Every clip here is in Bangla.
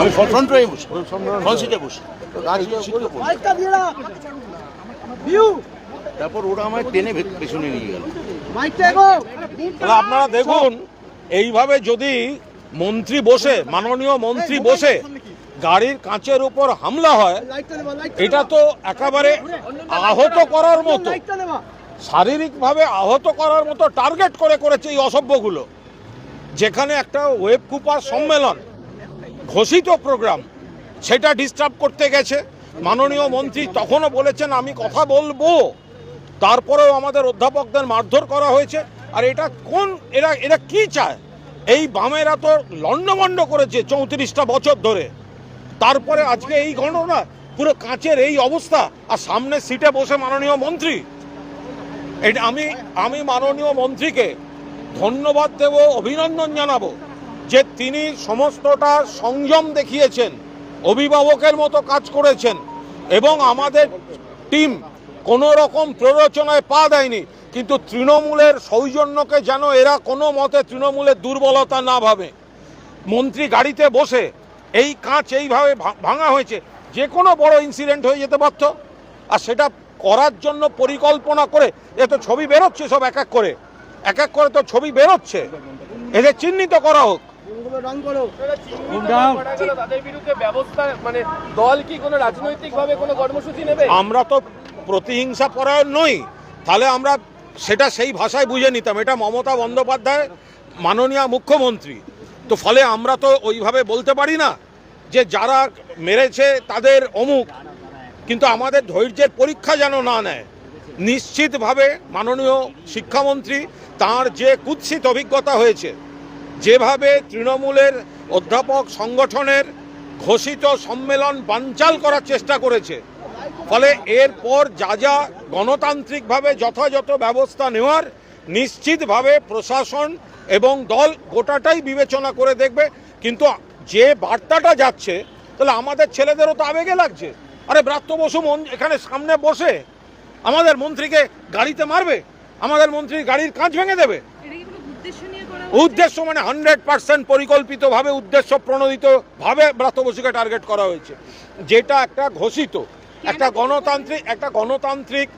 আমি ফ্রন্ট রয়ে বসি। ফ্রন্ট সিটে বসি। তারপর ওরা আমায় টেনে পেছনে নিয়ে গেল। তাহলে আপনারা দেখুন এইভাবে যদি মন্ত্রী বসে মাননীয় মন্ত্রী বসে গাড়ির কাঁচের উপর হামলা হয় এটা তো একেবারে আহত করার মতো। শারীরিকভাবে আহত করার মতো টার্গেট করে করেছে এই অসভ্যগুলো। যেখানে একটা ওয়েব কুপার সম্মেলন ঘোষিত প্রোগ্রাম, সেটা ডিস্টার্ব করতে গেছে। মাননীয় মন্ত্রী তখনও বলেছেন, আমি কথা বলব। তারপরেও আমাদের অধ্যাপকদের মারধর করা হয়েছে। আর এটা কোন, এরা এরা কি চায়? এই বামেরা তো লণ্ডভণ্ড করেছে চৌত্রিশটা বছর ধরে। তারপরে আজকে এই ঘটনা, পুরো কাঁচের এই অবস্থা, আর সামনে সিটে বসে মাননীয় মন্ত্রী। এটা আমি আমি মাননীয় মন্ত্রীকে ধন্যবাদ দেব, অভিনন্দন জানাব। যে তিনি সমস্তটা সংযম দেখিয়েছেন, অভিভাবকের মতো কাজ করেছেন এবং আমাদের টিম কোনো রকম প্ররোচনায় পা দেয়নি, কিন্তু তৃণমূলের সৌজন্যকে যেন এরা কোনো মতে তৃণমূলের দুর্বলতা না ভাবে। মন্ত্রী গাড়িতে বসে এই কাঁচ এইভাবে ভাঙা হয়েছে, যে কোনো বড় ইনসিডেন্ট হয়ে যেতে পারত। আর সেটা করার জন্য পরিকল্পনা করে এ তো ছবি বেরোচ্ছে সব এক এক করে, এক এক করে তো ছবি বেরোচ্ছে। এদের চিহ্নিত করা হোক। মানে দল কি কোনো রাজনৈতিক ভাবে কোনো কর্মসূচি নেবে? আমরা তো প্রতিহিংসা পরায়ণ নই। তাহলে আমরা সেটা সেই ভাষায় বুঝে নিতাম। এটা মমতা বন্দ্যোপাধ্যায় মাননীয় মুখ্যমন্ত্রী। তো ফলে আমরা তো ওইভাবে বলতে পারি না যে যারা মেরেছে তাদের অমুক। কিন্তু আমাদের ধৈর্যের পরীক্ষা যেন না নেয় নিশ্চিতভাবে মাননীয় শিক্ষামন্ত্রী তার যে কুৎসিত অভিজ্ঞতা হয়েছে যেভাবে তৃণমূলের অধ্যাপক সংগঠনের ঘোষিত সম্মেলন বানচাল করার চেষ্টা করেছে, ফলে এরপর যা যা গণতান্ত্রিকভাবে যথাযথ ব্যবস্থা নেওয়ার নিশ্চিতভাবে প্রশাসন এবং দল গোটাটাই বিবেচনা করে দেখবে। কিন্তু যে বার্তাটা যাচ্ছে, তাহলে আমাদের ছেলেদেরও তো আবেগে লাগছে। আরে ব্রাত্য বসু এখানে সামনে বসে আমাদের মন্ত্রীকে গাড়িতে মারবে, আমাদের মন্ত্রীর গাড়ির কাঁচ ভেঙে দেবে। উদ্দেশ্য মানে হান্ড্রেড পার্সেন্ট পরিকল্পিতভাবে উদ্দেশ্য প্রণোদিত ভাবে ব্রাত্য বসুকে টার্গেট করা হয়েছে। যেটা একটা ঘোষিত একটা গণতান্ত্রিক একটা গণতান্ত্রিক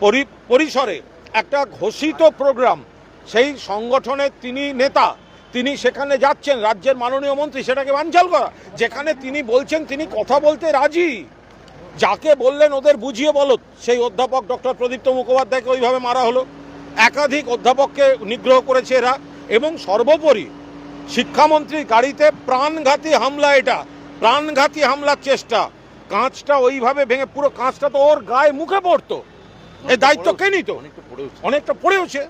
পরি- পরিসরে একটা ঘোষিত প্রোগ্রাম সেই সংগঠনের তিনি নেতা তিনি সেখানে যাচ্ছেন রাজ্যের মাননীয় মন্ত্রী সেটাকে বানচাল করা। যেখানে তিনি বলছেন তিনি কথা বলতে রাজি। যাকে বললেন ওদের বুঝিয়ে বলো। সেই অধ্যাপক ডক্টর প্রদীপ্ত মুখোপাধ্যায়কে ওইভাবে মারা হলো। একাধিক অধ্যাপককে নিগ্রহ করেছে এরা। এবং সর্বোপরি শিক্ষামন্ত্রী গাড়িতে প্রাণঘাতী হামলা এটা প্রাণঘাতী হামলার চেষ্টা। কাঁচটা ওইভাবে ভেঙে পুরো কাঁচটা তো ওর গায়ে মুখে পড়তো। এই দায়িত্ব কে নিত? অনেকটা পড়েওছে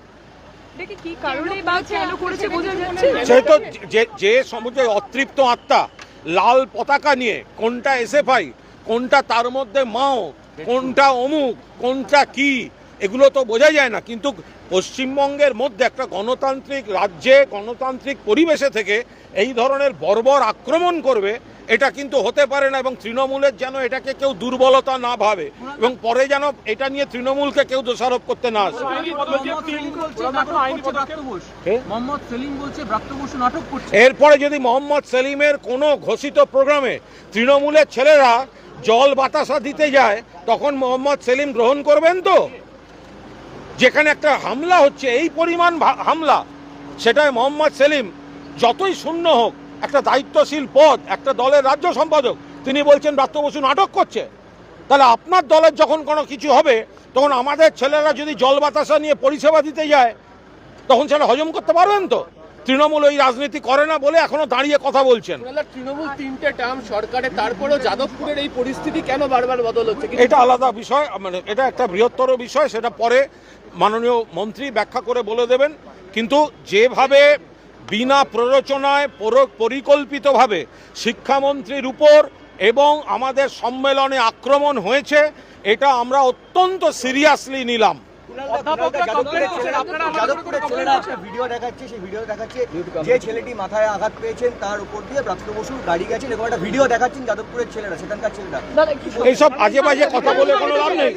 সে। তো যে যে সমুদ্রে অতৃপ্ত আত্মা লাল পতাকা নিয়ে কোনটা এসএফআই কোনটা তার মধ্যে মাও কোনটা অমুক কোনটা কি এগুলো তো বোঝা যায় না কিন্তু পশ্চিমবঙ্গের মধ্যে একটা গণতান্ত্রিক রাজ্যে গণতান্ত্রিক পরিবেশে থেকে এই ধরনের বর্বর আক্রমণ করবে এটা কিন্তু হতে পারে না এবং তৃণমূলের যেন এটাকে কেউ দুর্বলতা না ভাবে এবং পরে যেন এটা নিয়ে তৃণমূলকে কেউ দোষারোপ করতে না আসে। এরপরে যদি মোহাম্মদ সেলিমের কোনো ঘোষিত প্রোগ্রামে তৃণমূলের ছেলেরা জল বাতাসা দিতে যায় তখন মোহাম্মদ সেলিম গ্রহণ করবেন তো? যেখানে একটা হামলা হচ্ছে, এই পরিমাণ হামলা সেটাই মোহাম্মদ সেলিম যতই শূন্য হোক, একটা দায়িত্বশীল পদ, একটা দলের রাজ্য সম্পাদক, তিনি বলছেন ব্রাত্য বসু নাটক করছে। তাহলে আপনার দলের যখন কোনো কিছু হবে, তখন আমাদের ছেলেরা যদি জল বাতাসা নিয়ে পরিষেবা দিতে যায়, তখন সেটা হজম করতে পারবেন তো? তৃণমূল ওই রাজনীতি করে না বলে এখনও দাঁড়িয়ে কথা বলছেন। তৃণমূল তিনটে টার্ম সরকারে তারপরেও যাদবপুরের এই পরিস্থিতি কেন বারবার বদল হচ্ছে? এটা আলাদা বিষয় মানে এটা একটা বৃহত্তর বিষয় সেটা পরে মাননীয় মন্ত্রী ব্যাখ্যা করে বলে দেবেন। কিন্তু যেভাবে বিনা প্ররোচনায় পর- পরিকল্পিতভাবে শিক্ষামন্ত্রীর উপর এবং আমাদের সম্মেলনে আক্রমণ হয়েছে এটা আমরা অত্যন্ত সিরিয়াসলি নিলাম। ভিডিও দেখাচ্ছে সেই ভিডিও দেখাচ্ছে যে ছেলেটি মাথায় আঘাত পেয়েছেন তার উপর দিয়ে প্রাপ্ত বসু গাড়ি গেছেন এরকম একটা ভিডিও দেখাচ্ছেন যাদবপুরের ছেলেরা সেখানকার ছেলেরা। এইসব আজে বাজে কথা বলে কোনো লাভ নেই।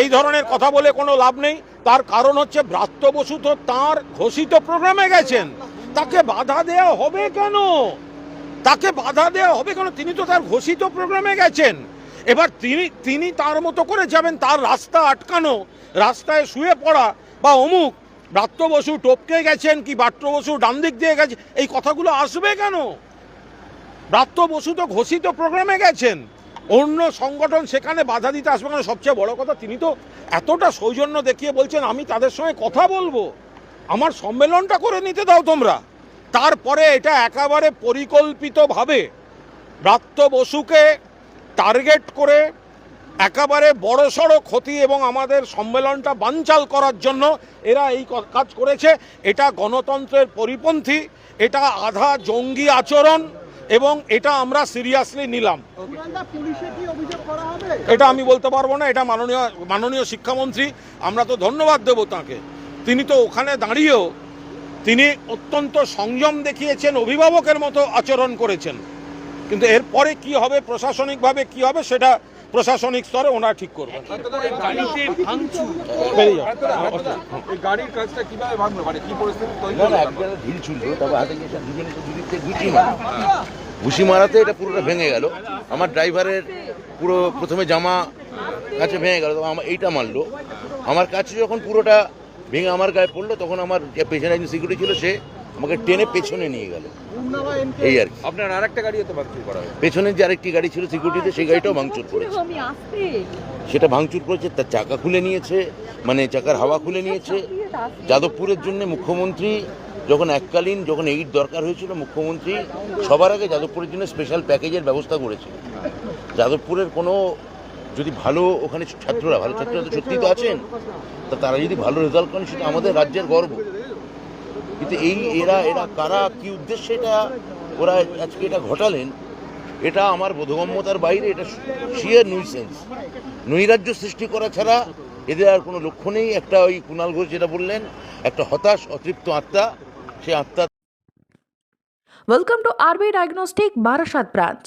এই ধরনের কথা বলে কোনো লাভ নেই। তার কারণ হচ্ছে ব্রাত্য বসু তো তাঁর ঘোষিত প্রোগ্রামে গেছেন। তাকে বাধা দেয়া হবে কেন? তাকে বাধা দেওয়া হবে কেন? তিনি তো তার ঘোষিত প্রোগ্রামে গেছেন। এবার তিনি তিনি তার মতো করে যাবেন, তার রাস্তা আটকানো, রাস্তায় শুয়ে পড়া, বা অমুক ব্রাত্য বসু টপকে গেছেন কি বাট্য বসু ডান দিক দিয়ে গেছে, এই কথাগুলো আসবে কেন? ব্রাত্য বসু তো ঘোষিত প্রোগ্রামে গেছেন। অন্য সংগঠন সেখানে বাধা দিতে আসবে কেন? সবচেয়ে বড় কথা, তিনি তো এতটা সৌজন্য দেখিয়ে বলছেন, আমি তাদের সঙ্গে কথা বলব। আমার সম্মেলনটা করে নিতে দাও তোমরা। তারপরে এটা একেবারে পরিকল্পিতভাবে ব্রাত্য বসুকে টার্গেট করে একেবারে বড়সড় ক্ষতি এবং আমাদের সম্মেলনটা বানচাল করার জন্য এরা এই কাজ করেছে। এটা গণতন্ত্রের পরিপন্থী, এটা আধা জঙ্গি আচরণ এবং এটা আমরা সিরিয়াসলি নিলাম। এটা আমি বলতে পারব না, এটা মাননীয় মাননীয় শিক্ষামন্ত্রী, আমরা তো ধন্যবাদ দেবো তাকে। তিনি তো ওখানে দাঁড়িয়েও তিনি অত্যন্ত সংযম দেখিয়েছেন, অভিভাবকের মতো আচরণ করেছেন। কিন্তু এরপরে কি হবে প্রশাসনিকভাবে কি হবে সেটা প্রশাসনিক স্তরে ওনারা ঠিক করবেন। গাড়িতে ভাঙচুর বেরিয়ে যাও। এই গাড়ির কাজটা কীভাবে ভাঙলো? মানে ঘুষি মারাতে এটা পুরোটা ভেঙে গেল। আমার ড্রাইভারের পুরো প্রথমে জামা কাছে ভেঙে গেল তখন আমার এইটা মারলো। আমার কাছে যখন পুরোটা ভেঙে আমার গায়ে পড়ল তখন আমার যে পেছনে একজন সিকিউরিটি ছিল সে আমাকে টেনে পেছনে নিয়ে গেল। এই আর কি। আপনার আরেকটা গাড়িও তো ভাঙচুর করা হয়েছে। পেছনের যে আরেকটি গাড়ি ছিল সিকিউরিটিতে সেই গাড়িটাও ভাঙচুর করেছে। আমি সেটা ভাঙচুর করেছে তার চাকা খুলে নিয়েছে মানে চাকার হাওয়া খুলে নিয়েছে। যাদবপুরের জন্য মুখ্যমন্ত্রী যখন এককালীন যখন এইট দরকার হয়েছিল মুখ্যমন্ত্রী সবার আগে যাদবপুরের জন্য স্পেশাল প্যাকেজের ব্যবস্থা করেছিল। যাদবপুরের কোনো যদি ভালো ওখানে ছাত্ররা ভালো ছাত্ররা তো সত্যিই তো আছেন তা তারা যদি ভালো রেজাল্ট করেন সেটা আমাদের রাজ্যের গর্ব। কিন্তু এই এরা এরা কারা, কি উদ্দেশ্যে এটা ওরা আজকে এটা ঘটালেন, এটা আমার বোধগম্যতার বাইরে, এটা শিয়ার নুইসেন্স নৈরাজ্য সৃষ্টি করা ছাড়া এদের আর কোনো লক্ষ্য নেই একটা ওই কুণাল ঘোষ যেটা বললেন, একটা হতাশ, অতৃপ্ত আত্মা, সে আত্মা welcome to RB Diagnostic, Barasat branch.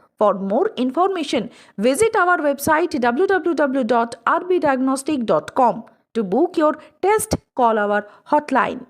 For more information, visit our website www.rbdiagnostic.com. To book your test, call our hotline